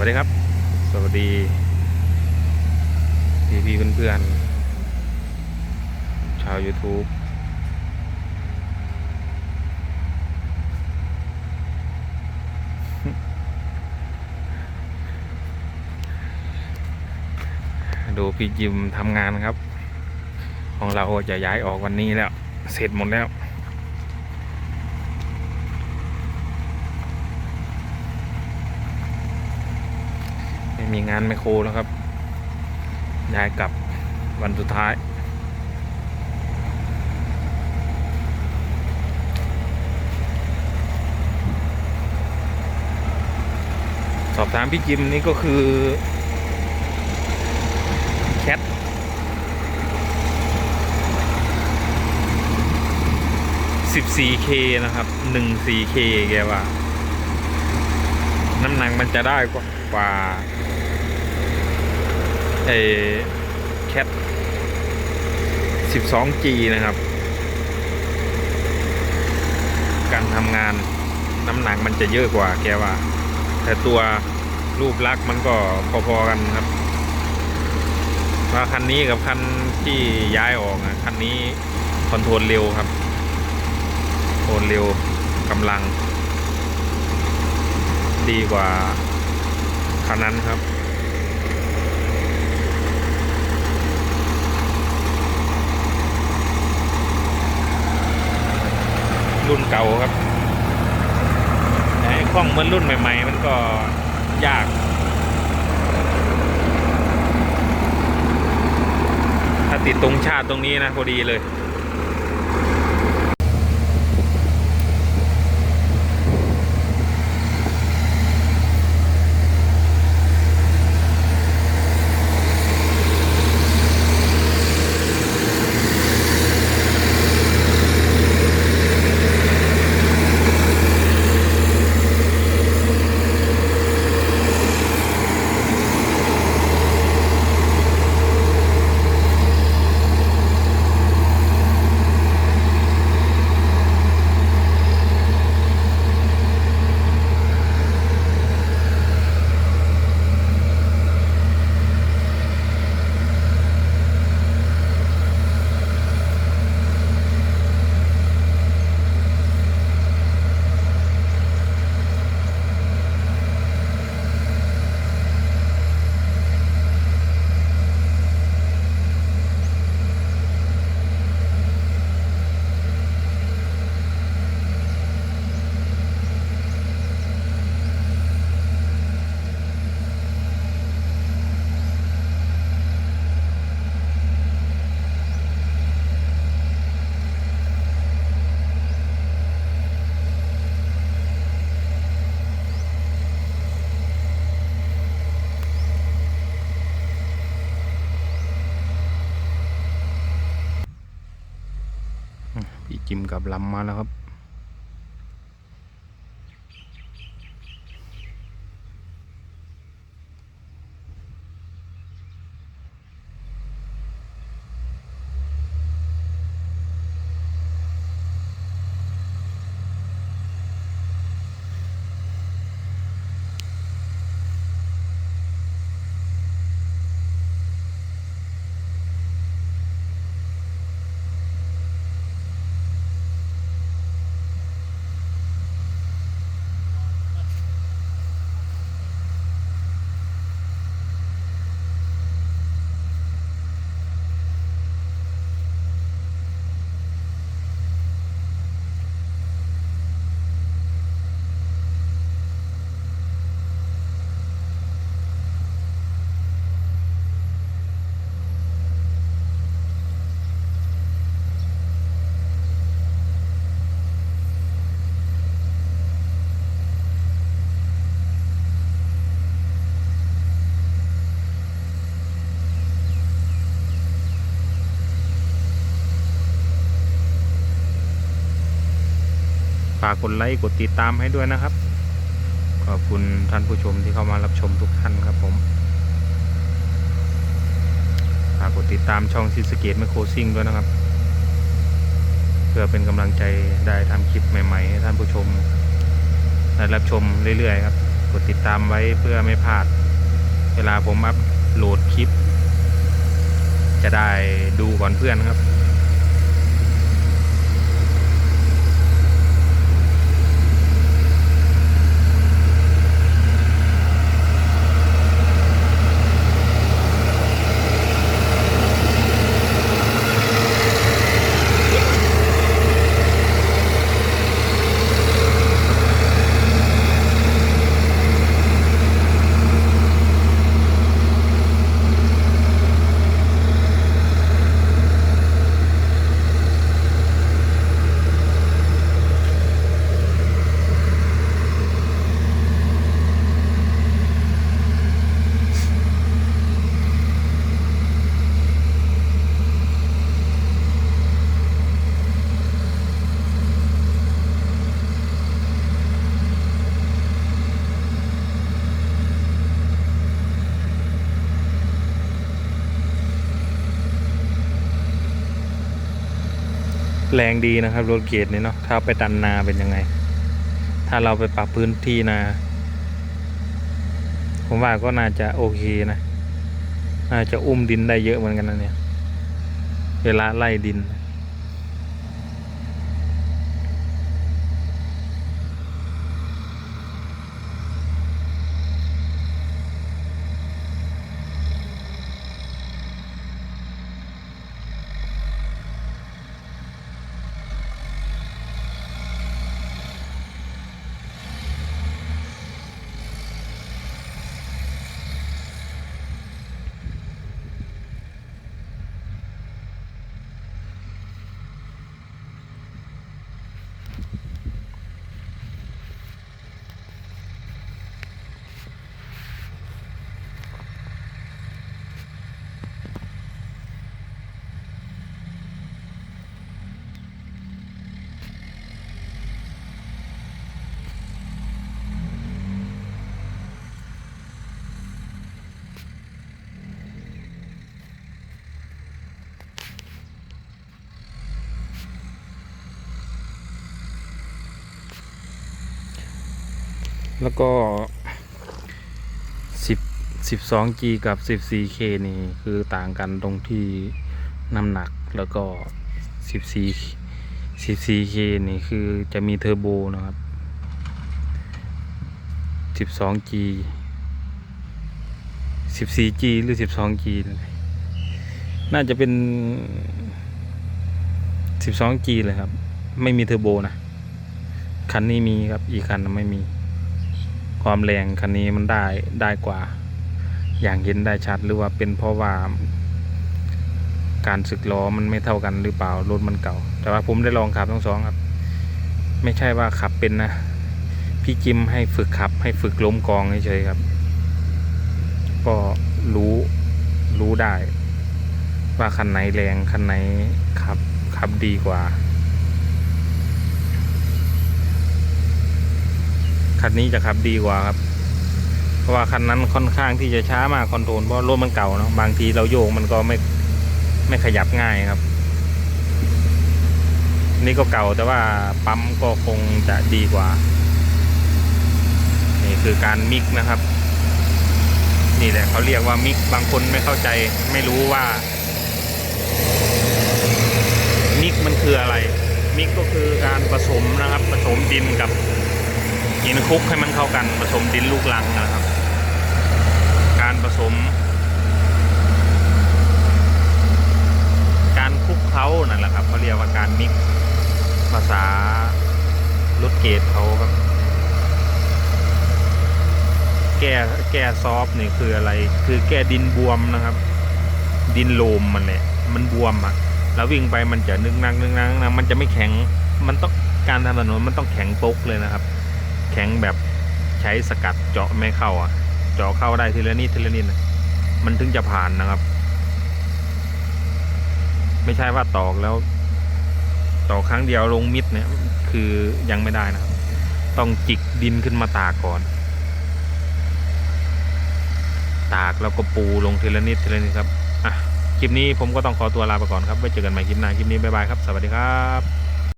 วัสดีครับ สวัสดีพี่พี่เพื่อนๆชาว YouTube ดูพี่ยิมทำงานครับ ของเราจะย้ายออกวันนี้แล้ว เสร็จหมดแล้ว ไมีงานไมโครแล้วครับย้ายกลับวันสุดท้าย สอบถามพี่จิมนี่ก็คือแคท 14K นะครับ 14K แกว่า น้ำหนักมันจะได้กว่ากว่า ไอ้แคท 12G นะครับ การทำงานน้ำหนักมันจะเยอะกว่าแกว่า แต่ตัวรูปลักษ์มันก็พอๆกันครับว่าคันนี้กับคันที่ย้ายออกอะคันนี้คอนโทรลเร็วครับคอนโทรลเร็วกำลัง ดีกว่าคันนั้นครับ เก่าครับให้คล่องเหมือนรุ่นใหม่ ๆ มันก็ยาก ถ้าติดตรงชาติตรงนี้นะพอดีเลย พี่ จิ้มกับลำมาแล้วครับ ฝากกดไลค์กดติดตามให้ด้วยนะครับ ขอบคุณท่านผู้ชมที่เข้ามารับชมทุกท่านครับผมฝากกดติดตามช่องซิสเกตไมโครซิ่งด้วยนะครับ เพื่อเป็นกำลังใจได้ทำคลิปใหม่ๆให้ท่านผู้ชมได้รับชมเรื่อยๆครับ กดติดตามไว้เพื่อไม่พลาด เวลาผมอัพโหลดคลิป จะได้ดูก่อนเพื่อนครับ แรงดีนะครับรถเกรดนี่เนาะถ้าไปดันนาเป็นยังไง ถ้าเราไปปรับพื้นที่นา ผมว่าก็น่าจะโอเคนะน่าจะอุ้มดินได้เยอะเหมือนกันนะเนี่ย เวลาไล่ดิน แล้วก็สิบสิบสอง G กับสิบสี่ K นี่คือต่างกันตรงที่น้ำหนักแล้วก็สิบสี่สิบสี่ K นี่คือจะมีเทอร์โบนะครับสิบสอง G สิบสี่ G หรือสิบสอง G น่าจะเป็นสิบสอง G เลยครับ ไม่มีเทอร์โบนะ คันนี้มีครับ อีกคันไม่มี ความแรงคันนี้มันได้ได้กว่า อย่างเห็นได้ชัดหรือว่าเป็นเพราะว่า การสึกล้อมันไม่เท่ากันหรือเปล่ารถมันเก่า แต่ว่าผมได้ลองขับทั้งสองครับ ไม่ใช่ว่าขับเป็นนะ พี่จิมให้ฝึกขับ ให้ฝึกล้มกองเฉยๆครับ ก็รู้รู้ได้ ว่าคันไหนแรงคันไหนขับขับดีกว่า คันนี้จะขับดีกว่าครับ เพราะว่าคันนั้นค่อนข้างที่จะช้ามากคอนโทรลเพราะรถมันเก่าเนาะบางทีเราโยกมันก็ไม่ไม่ขยับง่ายครับ นี่ก็เก่าแต่ว่าปั๊มก็คงจะดีกว่า นี่คือการมิกนะครับ นี่แหละเขาเรียกว่ามิกบางคนไม่เข้าใจ ไม่รู้ว่ามิกมันคืออะไร มิกก็คือการผสมนะครับ ผสมดินกับ หินคุกให้มันเข้ากันผสมดินลูกลังนะครับ การผสม การคุกเคล้านั่นแหละครับเขาเรียกว่าการมิกภาษารถเกตเขาครับ แก้แก้ซอฟนี่คืออะไร คือแก้ดินบวมนะครับ ดินโลมมันแหละมันบวมอะแล้ววิ่งไปมันจะนึกนักนึกนักนะมันจะไม่แข็งมันต้องการทำถนนมันต้องแข็งโป๊กเลยนะครับ แข็งแบบใช้สกัดเจาะไม่เข้าอะ เจาะเข้าได้ทีละนิดทีละนิดนมันถึงจะผ่านนะครับ ไม่ใช่ว่าตอกแล้ว ตอกครั้งเดียวลงมิดเนี่ย คือยังไม่ได้นะครับ ต้องจิกดินขึ้นมาตากก่อน ตากแล้วก็ปูลงทีละนิดทีละนิดครับอะคลิปนี้ผมก็ต้องขอตัวลาไปก่อนครับไว้เจอกันใหม่คลิปหน้าคลิปนี้บ๊ายบายครับ สวัสดีครับ